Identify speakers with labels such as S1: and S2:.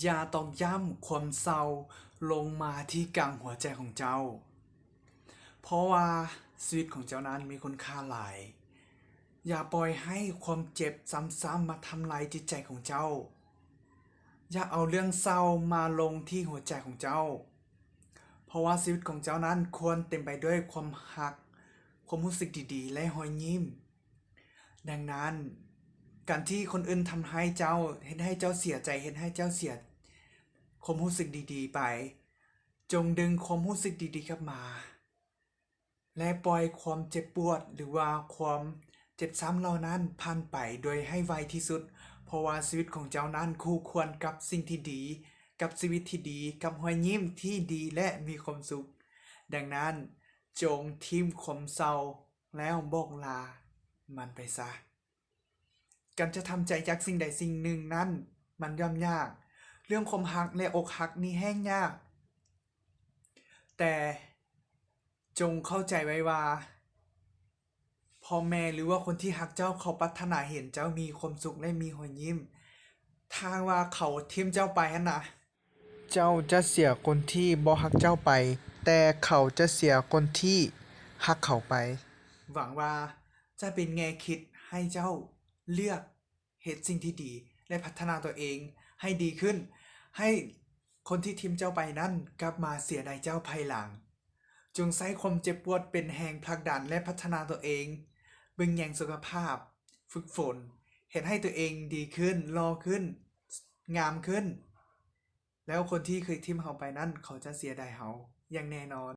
S1: อย่าต้องย่ำความเศร้าลงมาที่กลางหัวใจของเจ้า เพราะว่าชีวิตของเจ้านั้นมีคุณค่าหลาย อย่าปล่อยให้ความเจ็บซ้ำๆมาทำลายจิตใจของเจ้า อย่าเอาเรื่องเศร้ามาลงที่หัวใจของเจ้า เพราะว่าชีวิตของเจ้านั้นควรเต็มไปด้วยความหัก ความรู้สึกดีๆ และรอยยิ้ม ดังนั้น การที่คนอื่นทำให้เจ้าเห็นให้เจ้าเสียใจเห็นให้เจ้าเสียความรู้สึกดีๆ ไป จงดึงความรู้สึกดีๆกลับมา และปล่อยความเจ็บปวดหรือว่าความเจ็บซ้ำเหล่านั้นผ่านไปโดยให้ไวที่สุด เพราะว่าชีวิตของเจ้านั้นคู่ควรกับสิ่งที่ดี กับชีวิตที่ดีกับรอยยิ้มที่ดีและมีความสุข ดังนั้นจงทิ้มความเศร้าแล้วบอกลา มันไปซะ การจะทำใจจากสิ่งใดสิ่งหนึ่งนั้น มันย่อมยาก เรื่องคมหักและอกหักนี่แห้งยาก แต่จงเข้าใจไว้ว่าพ่อแม่หรือว่าคนที่หักเจ้าเขาปรารถนาเห็นเจ้ามีความสุขและมีรอยยิ้ม ทางว่าเขาทิมเจ้าไปนนะเจ้าจะเสียคนที่บ่หักเจ้าไป แต่เขาจะเสียคนที่หักเขาไป หวังว่าจะเป็นแง่คิดให้เจ้า เลือกเหตุสิ่งที่ดี และพัฒนาตัวเองให้ดีขึ้น ให้คนที่ทิมเจ้าไปนั่นกลับมาเสียดายเจ้าภายหลัง จงใช้ความเจ็บปวดเป็นแหงผลักดันและพัฒนาตัวเองเบิ่งแยงสุขภาพ ฝึกฝน เห็นให้ตัวเองดีขึ้นรอขึ้น งามขึ้น แล้วคนที่เคยทิมเขาไปนั่นเขาจะเสียดายเขาอย่างแน่นอน